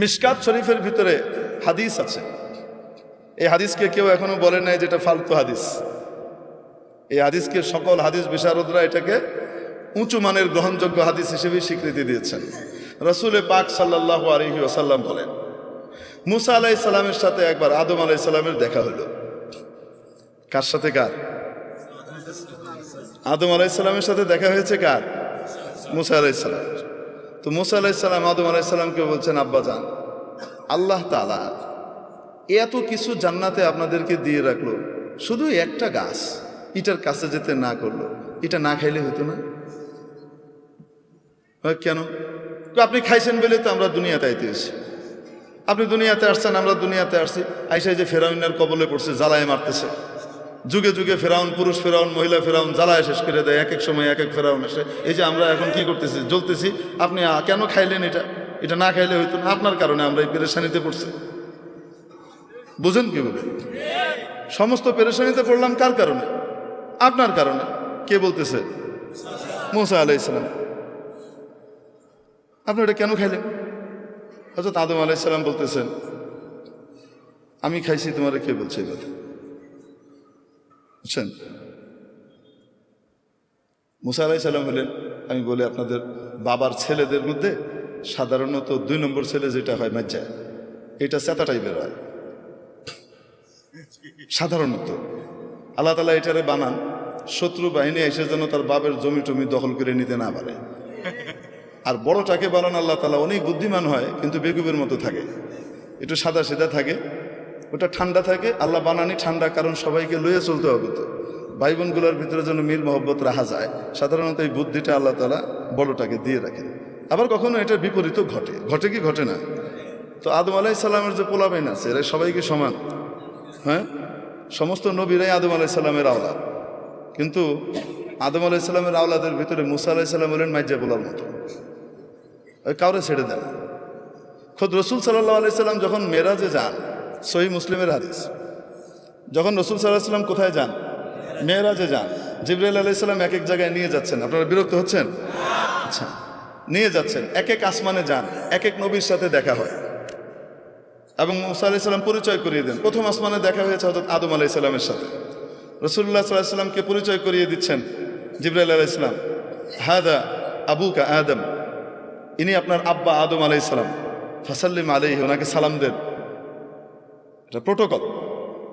মিশকাত শরীফের ভিতরে হাদিস আছে। এই হাদিসকে কেউ এখনও বলে নাই যেটা ফালতু হাদিস। এই হাদিসকে সকল হাদিস বিশারদরা এটাকে উঁচু মানের গ্রহণযোগ্য হাদিস হিসেবে স্বীকৃতি দিয়েছেন। রসুল পাক সাল্লাহ আলহি ওসাল্লাম বলেন, মুসা আলাহ ইসলামের সাথে একবার আদম আলাহ ইসলামের দেখা হলো। কার সাথে কার? আদম আলাহ ইসলামের সাথে দেখা হয়েছে কার? মুসা আলাহ ইসলাম তো মুসা আলাহ ইসলাম আদম আলাহ ইসলামকে বলছেন, আব্বা যান, আল্লাহ তালা এত কিছু জান্নাতে আপনাদেরকে দিয়ে রাখল। শুধু একটা গাছ এটার কাছে যেতে না করল। এটা না খাইলে হতো না? কেন? আপনি খাইছেন বলে তো আমরা দুনিয়াতে আইতে এসেছি আপনি দুনিয়াতে আসছেন, আমরা দুনিয়াতে আসছি। আইসাই যে ফেরাউনের কবলে পড়ছে, জ্বালায় মারতেছে। যুগে যুগে ফেরাউন, পুরুষ ফেরাউন, মহিলা ফেরাউন, জ্বালায় শেষ করে দেয় এক এক সময় এক এক ফেরাউন আসে। এই যে আমরা এখন কি করতেছি? জ্বলতেছি। আপনি কেন খাইলেন এটা? এটা না খাইলে হইতো না। আপনার কারণে আমরা এই পেরেশানিতে পড়ছি। বুঝেন কি বলে সমস্ত পেরেশানিতে পড়লাম কার কারণে? আপনার কারণে। কে বলতেছে? মুসা আলাই ইসলাম আপনি এটা কেন খাইলেন? হয়তো আদম আলাইসাল্লাম বলতেছেন, আমি খাইছি, তোমারে কে বলছে কথা? বুঝছেন মুসা আলাইসাল্লাম হলেন আমি বলি আপনাদের বাবার ছেলেদের মধ্যে সাধারণত দুই নম্বর ছেলে যেটা হয় মাজ্জা, এটা চেতা টাইপের হয়। সাধারণত। আল্লাহ তালা এটারে বানান, শত্রু বাহিনী এসে যেন তার বাপের জমি টমি দখল করে নিতে না পারে। আর বড়টাকে বানান আল্লাহ তালা অনেক বুদ্ধিমান হয়, কিন্তু বেকুবের মতো থাকে। একটু সাদা সিধা থাকে ওটা ঠান্ডা থাকে, আল্লাহ বানানি ঠান্ডা, কারণ সবাইকে লইয়ে চলতে হবে তো। ভাই বোনগুলোর ভিতরে যেন মিল মহব্বত রাখা যায়, সাধারণত এই বুদ্ধিটা আল্লাহ তালা বড়টাকে দিয়ে রাখেন। আবার কখনো এটার বিপরীত ঘটে ঘটে কি ঘটে না? তো আদম আলাহি সাল্লামের যে পোলাবেন আছে এরা সবাইকে সমান হ্যাঁ? সমস্ত নবীরাই আদম আলাহি সাল্লামের কিন্তু আদম আলাহি সাল্লামের আওলাদের ভিতরে মুসা আলাহি সাল্লাম হলেন মাইজা পোলার মতো। ওই কাউরে ছেড়ে দেন খোদ রসুল সাল্লাহ আলি সাল্লাম যখন মেরাজে যান সহি মুসলিমের হাদিস। যখন রসুল সাল্লাহ সাল্লাম কোথায় যান? মেয়েরাজে যান। জিবরাইল আলাইসাল্লাম এক এক জায়গায় নিয়ে যাচ্ছেন। আপনারা বিরক্ত হচ্ছেন? আচ্ছা নিয়ে যাচ্ছেন। এক এক আসমানে যান। এক এক নবীর সাথে দেখা হয়। এবং মুসা আলাইসাল্লাম পরিচয় করিয়ে দেন। প্রথম আসমানে দেখা হয়েছে হজরত আদম আলাইসাল্লামের সাথে। রসুল্লাহ সাল্লাহ সাল্লামকে পরিচয় করিয়ে দিচ্ছেন জিবরাইল আলাইসাল্লাম হাদা আবুকা আদম। ইনি আপনার আব্বা আদম আলাইসালাম ফাসাল্লিম আলাই ওনাকে সালাম দেন। এটা প্রোটোকল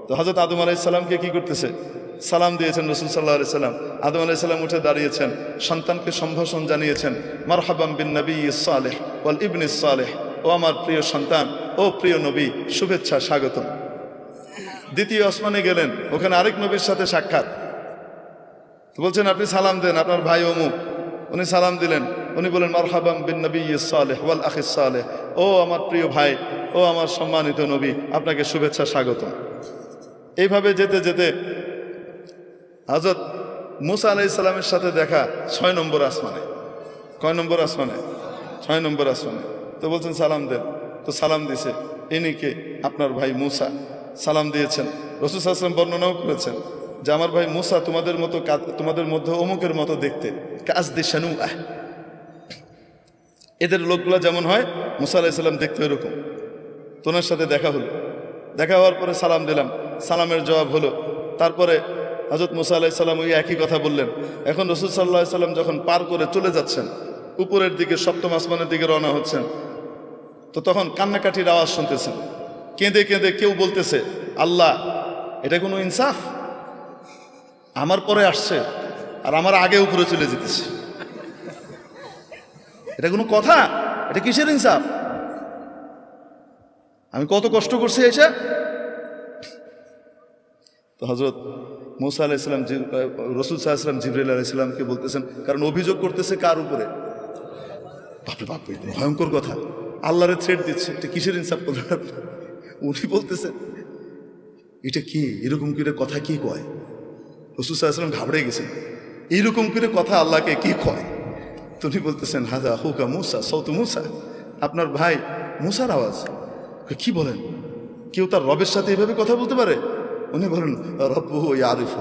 তো হজরত আদম আলাইসাল্লামকে কি করতেছে? সালাম দিয়েছেন রসুল সাল্লাহ আলাইসাল্লাম আদম আলাইসাল্লাম উঠে দাঁড়িয়েছেন, সন্তানকে সম্ভাষণ জানিয়েছেন মারহাবাম বিন নবী সালেহ ওয়াল ইবন সালেহ। ও আমার প্রিয় সন্তান, ও প্রিয় নবী, শুভেচ্ছা স্বাগত দ্বিতীয় আসমানে গেলেন, ওখানে আরেক নবীর সাথে সাক্ষাৎ। বলছেন, আপনি সালাম দেন, আপনার ভাই অমুক। উনি সালাম দিলেন উনি বলেন মারহাবাম বিন নবী সালেহ ওয়াল আখিস সালেহ। ও আমার প্রিয় ভাই, ও আমার সম্মানিত নবী, আপনাকে শুভেচ্ছা স্বাগত। এইভাবে যেতে যেতে হজরত মুসা আলাই সালামের সাথে দেখা ছয় নম্বর আসমানে। কয় নম্বর আসমানে? ছয় নম্বর আসমানে। তো বলছেন, সালাম দেন। তো সালাম দিছে। ইনি কে? আপনার ভাই মুসা। সালাম দিয়েছেন। রসুল আসলাম বর্ণনাও করেছেন যে, আমার ভাই মুসা তোমাদের মতো তোমাদের মধ্যে অমুকের মতো দেখতে। কাজ দিশানু আহ এদের লোকগুলো যেমন হয়, মুসা আলাইসাল্লাম দেখতে এরকম তোনার সাথে দেখা হলো। দেখা হওয়ার পরে সালাম দিলাম। সালামের জবাব হলো, তারপরে হজরত মুসা আলাইসাল্লাম ওই একই কথা বললেন। এখন রসুল সাল্লাহ সাল্লাম যখন পার করে চলে যাচ্ছেন, উপরের দিকে, সপ্তম আসমানের দিকে রওনা হচ্ছেন, তো তখন কান্নাকাটির আওয়াজ শুনতেছেন। কেঁদে কেঁদে কেউ বলতেছে, আল্লাহ, এটা কোনো ইনসাফ? আমার পরে আসছে, আর আমার আগে উপরে চলে যেতেছে। এটা কোনো কথা? এটা কিসের ইনসাফ? আমি কত কষ্ট করছি এসে? তো হজরত মৌসা আলাইসালাম রসুল সাহাশালাম জিবরাইল আলাইসালামকে বলতেছেন, কারণ অভিযোগ করতেছে কার উপরে? বাপরে বাপ এ তো ভয়ঙ্কর কথা। আল্লাহরে থ্রেট দিচ্ছে, এটা কিসের ইনসাফ করলেন? উনি বলতেছেন, এটা কি? এরকম করে কথা কি কয়? রসুল সাহাশালাম ঘাবড়ে গেছেন, এইরকম করে কথা আল্লাহকে কি কয়? তুমি বলতেছেন, হাজা হুকা মুসা সৌতু মুসা। আপনার ভাই মুসার আওয়াজ। কি বলেন? কেউ তার রবের সাথে এভাবে কথা বলতে পারে? উনি বলেন রব ওই আরিফ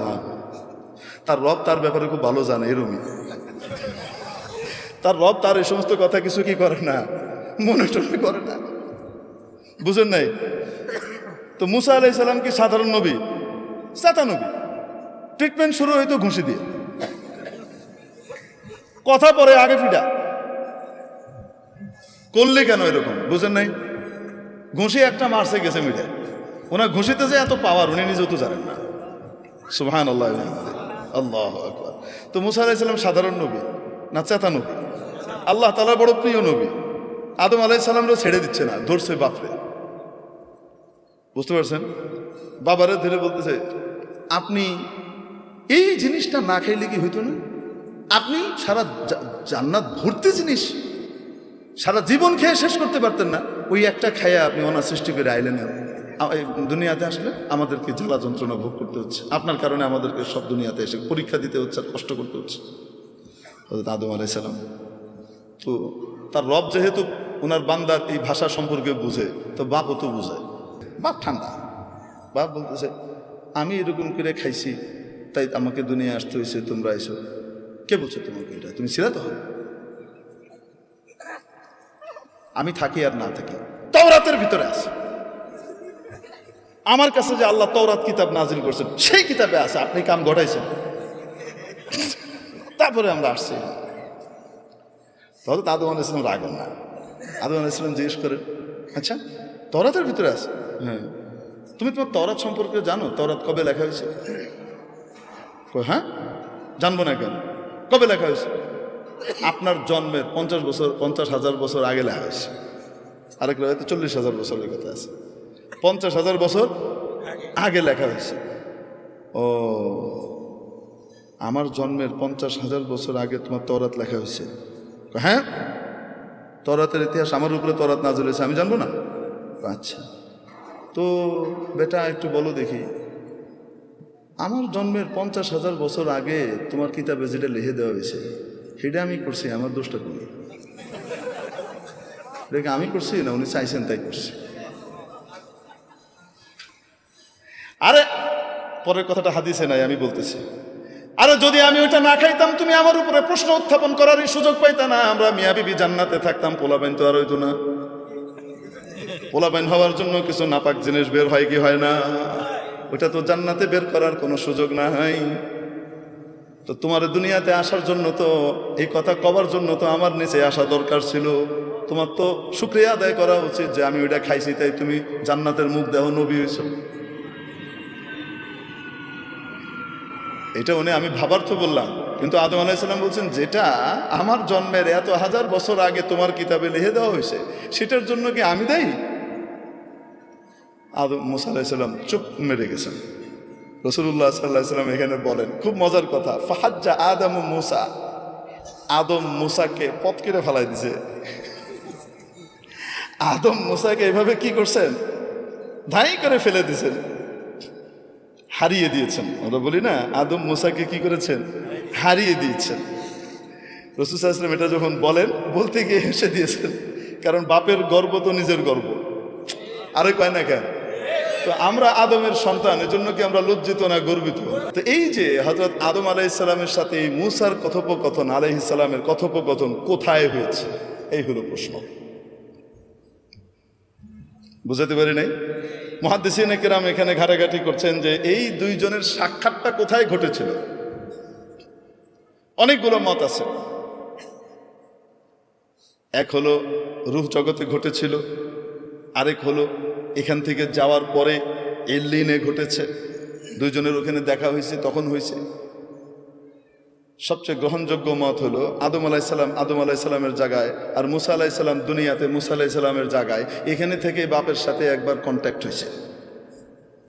তার রব তার ব্যাপারে খুব ভালো জানে এরমই তার রব তার এই সমস্ত কথা কিছু কি করে না? মনে টনে করে না। বুঝেন নাই? তো মুসা আলাই সাল্লাম কি সাধারণ নবী? চাতা নবী। ট্রিটমেন্ট শুরু হইতো ঘুষি দিয়ে। কথা পরে আগে ফিটা করলে কেন এরকম? বুঝেন নাই? ঘুষি একটা মারছে, গেছে মিটে ওনার ঘুষিতে যে এত পাওয়ার উনি নিজেও তো জানেন না। সুহান আল্লাহ আল্লাহ তো মুসা আলাইসাল্লাম সাধারণ নবী, না চেতা নবী? আল্লাহ তালার বড় প্রিয় নবী। আদম আলাইসাল্লামরা ছেড়ে দিচ্ছে না, ধরছে বাপরে। বুঝতে পারছেন? বাবারে ধরে বলতেছে, আপনি এই জিনিসটা না খাইলে কি হইতো না? আপনি সারা জান্নাত ভর্তি জিনিস। সারা জীবন খেয়ে শেষ করতে পারতেন না। ওই একটা খাইয়া আপনি অনার সৃষ্টি করে আইলেন। দুনিয়াতে আসলে আমাদেরকে জ্বালা যন্ত্রণা ভোগ করতে হচ্ছে। আপনার কারণে আমাদেরকে সব দুনিয়াতে এসে পরীক্ষা দিতে হচ্ছে আর কষ্ট করতে হচ্ছে। আদম আলাইসালাম তো তার রব যেহেতু ওনার বান্দার এই ভাষা সম্পর্কে বুঝে, তো বাপও তো বুঝে। বাপ ঠান্ডা। বাপ বলতেছে, আমি এরকম করে খাইছি, তাই আমাকে দুনিয়া আসতে হয়েছে তোমরা এসো কে বলছো তোমাকে এটা? তুমি ছিলা তো আমি থাকি আর না থাকি। তওরাতের ভিতরে আছে। আমার কাছে যে আল্লাহ তওরাত কিতাব নাজিল করছেন, সেই কিতাবে আছে। আপনি কাম ঘটাইছেন। তারপরে আমরা আসছি। তাহলে আদম আলাহ ইসলাম রাগ না। আদম আলাহ ইসলাম জিজ্ঞেস করেন আচ্ছা তরাতের ভিতরে আছে? হ্যাঁ। তুমি তোমার তরাত সম্পর্কে জানো? তরাত কবে লেখা হয়েছে? হ্যাঁ? জানব না কেন? কবে লেখা হয়েছে? আপনার জন্মের পঞ্চাশ বছর, পঞ্চাশ হাজার বছর আগে লেখা হয়েছে। আরেক হয়তো চল্লিশ হাজার বছরের কথা আছে। পঞ্চাশ হাজার বছর আগে লেখা হয়েছে। ও, আমার জন্মের পঞ্চাশ হাজার বছর আগে তোমার তরাত লেখা হয়েছে। হ্যাঁ? তরাতের ইতিহাস আমার উপরে তরাত না হয়েছে, আমি জানব না? আচ্ছা। তো বেটা, একটু বলো দেখি। আমার জন্মের পঞ্চাশ হাজার বছর আগে তোমার কিতাবে যেটা লিখে দেওয়া হয়েছে, সেটা আমি করছি, আমার দোষটা করি আমি করছি না, উনি চাইছেন তাই করছি। আরে, পরের কথাটা হাদিসে নাই, আমি বলতেছি। আরে, যদি আমি ওইটা না খাইতাম, তুমি আমার উপরে প্রশ্ন উত্থাপন করারই সুযোগ পাইতা না। আমরা মিয়া বিবি জান্নাতে থাকতাম, পোলাবেন তো আর হইতো না। পোলাবেন হওয়ার জন্য কিছু নাপাক জিনিস বের হয় কি হয় না? ওটা তো জান্নাতে বের করার কোনো সুযোগ না হয় তো তোমার দুনিয়াতে আসার জন্য তো, এই কথা কবার জন্য তো আমার নিচে আসা দরকার ছিল। তোমার তো শুক্রিয়া আদায় করা উচিত যে আমি ওইটা খাইছি, তাই তুমি জান্নাতের মুখ দেহ নবী হয়েছ। এটা উনি আমি ভাবার তো বললাম। কিন্তু আদম আলাইসাল্লাম বলছেন, যেটা আমার জন্মের এত হাজার বছর আগে তোমার কিতাবে লিখে দেওয়া হয়েছে, সেটার জন্য কি আমি দায়ী? আদম মুসা আলাইসাল্লাম চুপ মেরে গেছেন। রসুল্লাহ সাল্লাহ সাল্লাম এখানে বলেন, খুব মজার কথা, ফাহাজ্জা আদম মুসা। আদম মুসাকে পথ কেটে ফেলাই দিছে। আদম মুসাকে এভাবে কি করছেন? ধাই করে ফেলে দিছেন। হারিয়ে দিয়েছেন। আমরা বলি না, আদম মুসাকে কি করেছেন? হারিয়ে দিয়েছেন। রসুল রসুলাম এটা যখন বলেন, বলতে গিয়ে হেসে দিয়েছেন। কারণ বাপের গর্ব তো নিজের গর্ব। আরে কয় না কেন? তো আমরা আদমের সন্তান, এজন্য কি আমরা লজ্জিত না গর্বিত? তো এই যে হজরত আদম আলাইসালামের সাথে এই মুসার কথোপকথন আলাইসালামের কথোপকথন কোথায় হয়েছে? এই হলো প্রশ্ন। বুঝাতে পারি নাই? মহাদিসিন কেরাম এখানে ঘাটাঘাটি করছেন যে এই দুইজনের সাক্ষাৎটা কোথায় ঘটেছিল? অনেকগুলো মত আছে। এক হলো রুহ জগতে ঘটেছিল, আরেক হলো এখান থেকে যাওয়ার পরে এল্লিনে ঘটেছে। দুজনের ওখানে দেখা হয়েছে, তখন হয়েছে। সবচেয়ে গ্রহণযোগ্য মত হলো, আদম আলাইসাল্লাম আদম আলাইসাল্লামের জায়গায় আর মুসা আলাইসাল্লাম দুনিয়াতে মুসা আলাইসাল্লামের জায়গায়। এখানে থেকে বাপের সাথে একবার কন্ট্যাক্ট হয়েছে।